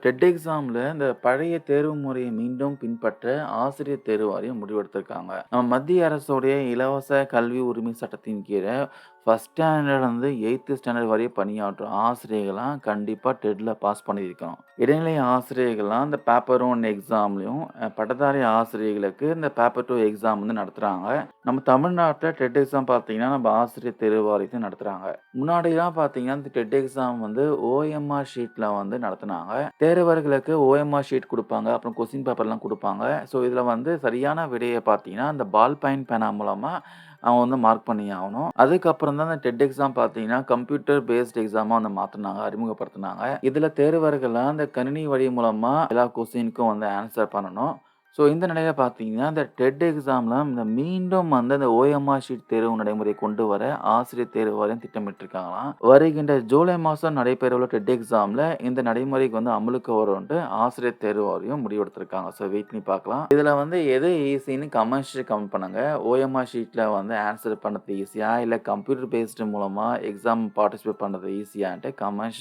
Dead எக்ஸாம்ல இந்த பழைய தேர்வு முறையை மீண்டும் பின்பற்ற ஆசிரியர் தேர்வு வாரியம் முடிவெடுத்திருக்காங்க. நம்ம மத்திய அரசுடைய இலவச கல்வி உரிமை சட்டத்தின் கீழே ஃபஸ்ட் ஸ்டாண்டர்ட்லேருந்து எயித்து ஸ்டாண்டர்ட் வரையும் பணியாற்றும் ஆசிரியர்கள்லாம் கண்டிப்பாக டெட்டில் பாஸ் பண்ணியிருக்கணும். இடைநிலை ஆசிரியர்கள்லாம் இந்த பேப்பர் ஒன் எக்ஸாம்லேயும் பட்டதாரி ஆசிரியர்களுக்கு இந்த பேப்பர் டூ எக்ஸாம் வந்து நடத்துகிறாங்க நம்ம தமிழ்நாட்டில் டெட் எக்ஸாம் பார்த்தீங்கன்னா, நம்ம ஆசிரியர் தேர்வு நடத்துகிறாங்க முன்னாடிலாம் பார்த்தீங்கன்னா, இந்த டெட் எக்ஸாம் வந்து ஓஎம்ஆர் ஷீட்டில் வந்து நடத்துனாங்க. தேர்வர்களுக்கு ஓஎம்ஆர் ஷீட் கொடுப்பாங்க அப்புறம் கொஸ்டின் பேப்பர்லாம் கொடுப்பாங்க ஸோ, இதில் வந்து சரியான விடையை பார்த்தீங்கன்னா, இந்த பால் பாயிண்ட் பேனா மூலமாக அவன் வந்து மார்க் பண்ணி ஆகணும் அதுக்கப்புறம் தான் அந்த டெட் எக்ஸாம் பார்த்தீங்கன்னா, கம்ப்யூட்டர் பேஸ்ட் எக்ஸாமாக வந்து மாற்றினாங்க அறிமுகப்படுத்துனாங்க. இதில் தேர்வர்கள்லாம் அந்த கணினி வழி மூலமாக எல்லா கொஸ்டினுக்கும் வந்து ஆன்சர் பண்ணணும். ஸோ, இந்த நிலையில பார்த்தீங்கன்னா, இந்த டெட் எக்ஸாமில் இந்த மீண்டும் வந்து அந்த ஓஎம்ஆர் ஷீட் தேர்வு நடைமுறை கொண்டு வர ஆசிரியர் தேர்வு வரையும் திட்டமிட்டிருக்காங்களாம். வருகின்ற ஜூலை மாதம் நடைபெறவுள்ள டெட் எக்ஸாமில் இந்த நடைமுறைக்கு வந்து அமலுக்கு வரும்ட்டு ஆசிரியர் தேர்வு வரையும் முடிவெடுத்திருக்காங்க. ஸோ, வெயிட் பண்ணி பார்க்கலாம். இதில் வந்து எது ஈஸின்னு கமெண்ட்ஸ்ல கமெண்ட் பண்ணுங்க. ஓஎம்ஆர் ஷீட்டில் வந்து ஆன்சர் பண்ணது ஈஸியாக இல்லை கம்ப்யூட்டர் பேஸ்டு மூலமாக எக்ஸாம் பார்ட்டிசிபேட் பண்ணுறது ஈஸியான்ட்டு கமெண்ட்ஸ்